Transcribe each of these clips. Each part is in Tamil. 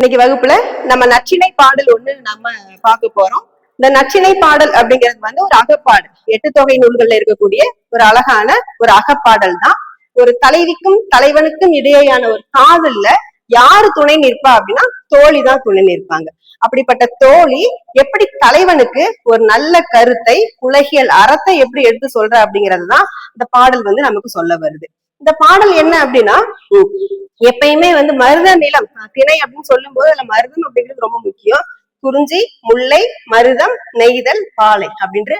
இன்னைக்கு வகுப்புல நம்ம நச்சினை பாடல் ஒண்ணு நம்ம பார்க்க போறோம். இந்த நச்சினை பாடல் அப்படிங்கிறது வந்து ஒரு அகப்பாடல். எட்டு தொகை நூல்கள்ல இருக்கக்கூடிய ஒரு அழகான ஒரு அகப்பாடல் தான். ஒரு தலைவிக்கும் தலைவனுக்கும் இடையேயான ஒரு காதல்ல யாரு துணை நிற்பா அப்படின்னா தோழி தான் துணை நிற்பாங்க. அப்படிப்பட்ட தோழி எப்படி தலைவனுக்கு ஒரு நல்ல கருத்தை உலகியல் அறத்தை எப்படி எடுத்து சொல்ற அப்படிங்கிறது தான் இந்த பாடல் வந்து நமக்கு சொல்ல வருது. இந்த பாடல் என்ன அப்படின்னா எப்பயுமே வந்து மருத நிலம் திணை அப்படின்னு சொல்லும் போது அதுல மருதம் அப்படிங்கிறது ரொம்ப முக்கியம். குறிஞ்சி முல்லை மருதம் நெய்தல் பாலை அப்படின்ற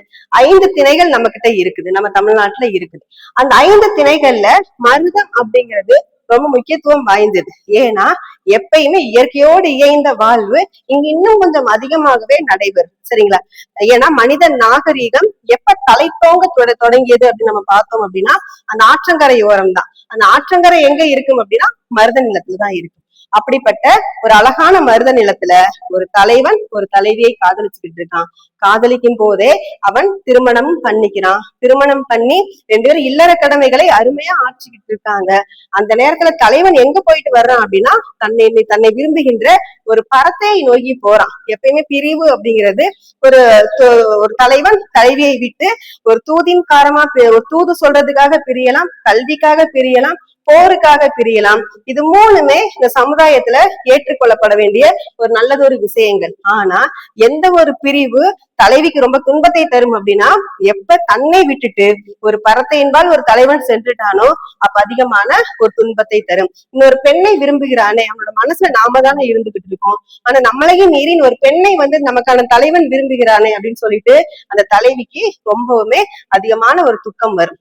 ஐந்து திணைகள் நம்ம கிட்ட இருக்குது. நம்ம தமிழ்நாட்டுல இருக்குது. அந்த ஐந்து திணைகள்ல மருதம் அப்படிங்கிறது ரொம்ப முக்கியத்துவம் வாய்ந்தது. ஏன்னா எப்பயுமே இயற்கையோடு இயைந்த வாழ்வு இங்க இன்னும் கொஞ்சம் அதிகமாகவே நடைபெறும். சரிங்களா? ஏன்னா மனித நாகரீகம் எப்ப தலைத்தோங்க தொட- தொடங்கியது அப்படின்னு நம்ம பார்த்தோம் அப்படின்னா அந்த ஆற்றங்கரை ஓரம் தான் அந்த ஆற்றங்கரை எங்க இருக்கும் அப்படின்னா மருத நிலத்துல தான் இருக்கும். அப்படிப்பட்ட ஒரு அழகான மருத நிலத்துல ஒரு தலைவன் ஒரு தலைவியை காதலிச்சுக்கிட்டு இருக்கான். காதலிக்கும் போதே அவன் திருமணம் பண்ணிக்கிறான். திருமணம் பண்ணி ரெண்டு பேரும் இல்லற கடமைகளை அருமையா ஆட்சிக்கிட்டு இருக்காங்க. அந்த நேரத்துல தலைவன் எங்க போயிட்டு வர்றான் அப்படின்னா தன்னை தன்னை விரும்புகின்ற ஒரு பரத்தை நோக்கி போறான். எப்பயுமே பிரிவு அப்படிங்கிறது ஒரு ஒரு தலைவன் தலைவியை விட்டு ஒரு தூதின் காரமா ஒரு தூது சொல்றதுக்காக பிரியலாம் கல்விக்காக பிரியலாம் போருக்காக பிரியலாம். இது மூணுமே இந்த சமுதாயத்துல ஏற்றுக்கொள்ளப்பட வேண்டிய ஒரு நல்லதொரு விஷயங்கள். ஆனா எந்த ஒரு பிரிவு தலைவிக்கு ரொம்ப துன்பத்தை தரும் அப்படின்னா எப்ப தன்னை விட்டுட்டு ஒரு பரத்தையின்பால் ஒரு தலைவன் சென்றுட்டானோ அப்ப அதிகமான ஒரு துன்பத்தை தரும். இன்னொரு பெண்ணை விரும்புகிறானே அவனோட மனசுல நாம தானே இருந்துகிட்டு இருக்கோம். ஆனா நம்மளையும் மீறின் ஒரு பெண்ணை வந்து நமக்கான தலைவன் விரும்புகிறானே அப்படின்னு சொல்லிட்டு அந்த தலைவிக்கு ரொம்பவுமே அதிகமான ஒரு துக்கம் வரும்.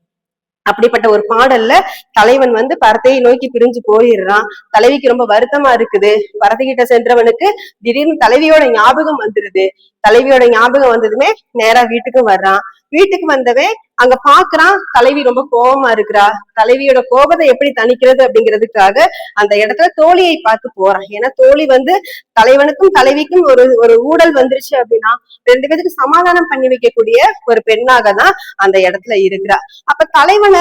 அப்படிப்பட்ட ஒரு பாடல்ல தலைவன் வந்து பரத்தையை நோக்கி பிரிஞ்சு போயிடுறான். தலைவிக்கு ரொம்ப வருத்தமா இருக்குது. பரதைகிட்ட சென்றவனுக்கு திடீர்னு தலைவியோட ஞாபகம் வந்துருது. தலைவியோட ஞாபகம் வந்ததுமே நேரா வீட்டுக்கு வர்றான். வீட்டுக்கு வந்தவே அங்க பாக்குறான் தலைவி ரொம்ப கோபமா இருக்கிறா. தலைவியோட கோபத்தை எப்படி தணிக்கிறது அப்படிங்கிறதுக்காக அந்த இடத்துல தோழியை பார்த்து போறான். ஏன்னா தோழி வந்து தலைவனுக்கும் தலைவிக்கும் ஒரு ஒரு ஊடல் வந்துருச்சு அப்படின்னா ரெண்டு பேருக்கு சமாதானம் பண்ணி வைக்கக்கூடிய ஒரு பெண்ணாக தான் அந்த இடத்துல இருக்கிறா. அப்ப தலைவனை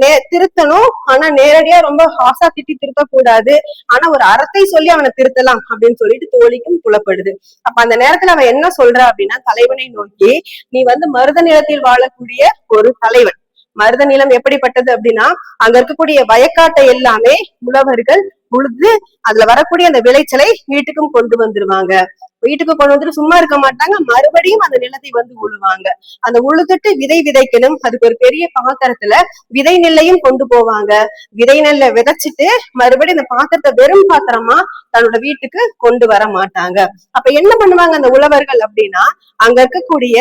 நே- திருத்தணும். ஆனா நேரடியா ரொம்ப ஹாசா திட்டி திருத்தக்கூடாது ஆனா ஒரு அறத்தை சொல்லி அவனை திருத்தலாம் அப்படின்னு சொல்லிட்டு தோழிக்கும் புலப்படுது. அப்ப அந்த நேரத்துல அவன் என்ன சொல்ற அப்படின்னா தலைவனை நோக்கி நீ வந்து மருத நிலத்தில் வாழக்கூடிய ஒரு தலைவன். மருத நிலம் எப்படிப்பட்டது அப்படின்னா அங்க இருக்கக்கூடிய வயக்காட்டை எல்லாமே உழவர்கள் உழுது அதுல வரக்கூடிய அந்த விளைச்சலை வீட்டுக்கும் கொண்டு வந்துருவாங்க. வீட்டுக்கு கொண்டு வந்துட்டு சும்மா இருக்க மாட்டாங்க. மறுபடியும் அந்த நிலத்தை வந்து உழுவாங்க. அந்த உழுதுட்டு விதை விதைக்கணும். அதுக்கு ஒரு பெரிய பாத்திரத்துல விதை நெல்லையும் கொண்டு போவாங்க. விதை நெல்லை விதைச்சிட்டு மறுபடியும் அந்த பாத்திரத்தை வெறும் பாத்திரமா தன்னோட வீட்டுக்கு கொண்டு வர மாட்டாங்க. அப்ப என்ன பண்ணுவாங்க அந்த உழவர்கள் அப்படின்னா அங்க இருக்கக்கூடிய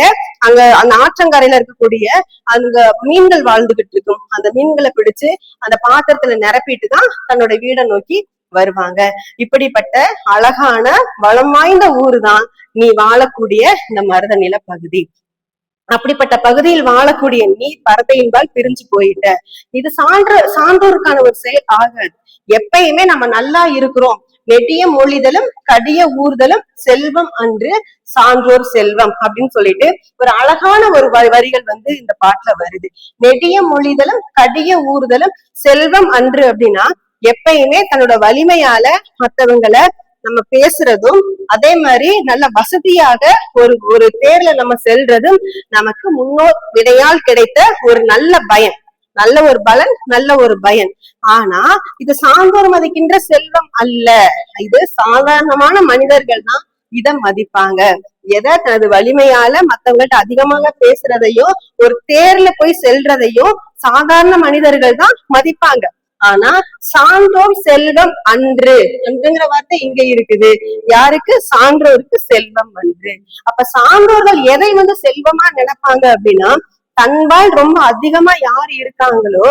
அங்க அந்த ஆற்றங்கரையில இருக்கக்கூடிய அங்க மீன்கள் வாழ்ந்துகிட்டு இருக்கும். அந்த மீன்களை பிடிச்சு அந்த பாத்திரத்துல நிரப்பிட்டு தான் தன்னோட வீடை நோக்கி வருவாங்க. இப்படிப்பட்ட அழகான வளம் வாய்ந்த ஊர் தான் நீ வாழக்கூடிய இந்த மருத நில பகுதி அப்படிப்பட்ட பகுதியில் வாழக்கூடிய நீ பரதையின்பால் பிரிஞ்சு போயிட்ட. இது சான்ற சான்றோருக்கான ஒரு செயல் ஆகாது. எப்பயுமே நம்ம நல்லா இருக்கிறோம். நெடிய மொழிதலும் கடிய ஊர்தலும் செல்வம் அன்று சான்றோர் செல்வம் அப்படின்னு சொல்லிட்டு ஒரு அழகான ஒரு வரிகள் வந்து இந்த பாட்டுல வருது. நெடிய மொழிதலும் கடிய ஊர்தலும் செல்வம் அன்று அப்படின்னா எப்பயுமே தன்னோட வலிமையால மத்தவங்களை நம்ம பேசுறதும் அதே மாதிரி நல்ல வசதியாக ஒரு ஒரு தேர்ல நம்ம செல்றதும் நமக்கு முன்னோர் விடையால் கிடைத்த ஒரு நல்ல பயன். நல்ல ஒரு பலன் நல்ல ஒரு பயன். ஆனா இது சான்றோர் மதிக்கின்ற செல்வம் அல்ல. இது சாதாரணமான மனிதர்கள் தான் இதை மதிப்பாங்க. எதை தனது வலிமையால மத்தவங்கள்ட்ட அதிகமாக பேசுறதையும் ஒரு தேர்ல போய் செல்றதையும் சாதாரண மனிதர்கள் தான் மதிப்பாங்க. ஆனா சான்றோர் செல்வம் அன்று. அன்றுங்கிற வார்த்தை இங்க இருக்குது. யாருக்கு? சான்றோருக்கு செல்வம் அன்று. அப்ப சான்றோர்கள் எதை வந்து செல்வமா நினைப்பாங்க அப்படின்னா தன்பால் ரொம்ப அதிகமா யார் இருக்காங்களோ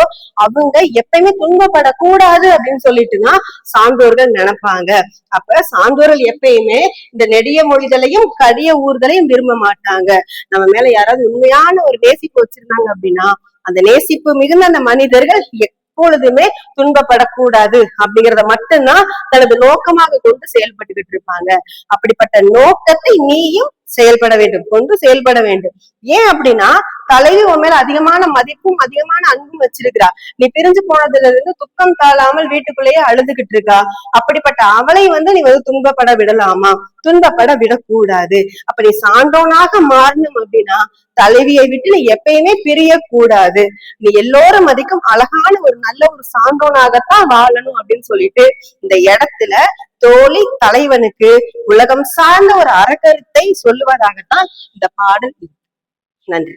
அவங்க எப்பயுமே துன்பப்படக்கூடாது அப்படின்னு சொல்லிட்டு தான் சான்றோர்கள் நினைப்பாங்க. அப்ப சான்றோர்கள் எப்பயுமே இந்த நெடிய மொழிதலையும் கடிய ஊர்தலையும் விரும்ப மாட்டாங்க. நம்ம மேல யாராவது உண்மையான ஒரு நேசிப்பு வச்சிருந்தாங்க அப்படின்னா அந்த நேசிப்பு மிகுந்த அந்த மனிதர்கள் எப்பொழுதுமே துன்பப்படக்கூடாது அப்படிங்கறத மட்டும்தான் தனது நோக்கமாக கொண்டு செயல்பட்டுக்கிட்டு இருப்பாங்க. அப்படிப்பட்ட நோக்கத்தை நீயும் செயல்பட வேண்டும் கொண்டு செயல்பட வேண்டும். ஏன் அப்படின்னா தலைவி உன் மேல அதிகமான மதிப்பும் அதிகமான அன்பும் வச்சிருக்கிறா. நீ பிரிஞ்சு போனதுல இருந்து துக்கம் தாழாமல் வீட்டுக்குள்ளேயே அழுதுகிட்டு இருக்கா. அப்படிப்பட்ட அவளை வந்து நீ வந்து துன்பப்பட விடலாமா? துன்பப்பட விடக்கூடாது. அப்ப நீ சான்றோனாக மாறணும் அப்படின்னா தலைவியை விட்டு நீ எப்பயுமே பிரியக்கூடாது. நீ எல்லோரும் மதிக்கும் அழகான ஒரு நல்ல ஒரு சான்றோனாகத்தான் வாழணும் அப்படின்னு சொல்லிட்டு இந்த இடத்துல தோழி தலைவனுக்கு உலகம் சார்ந்த ஒரு அறக்கருத்தை சொல்லுவதாகத்தான் இந்த பாடல் நன்றி.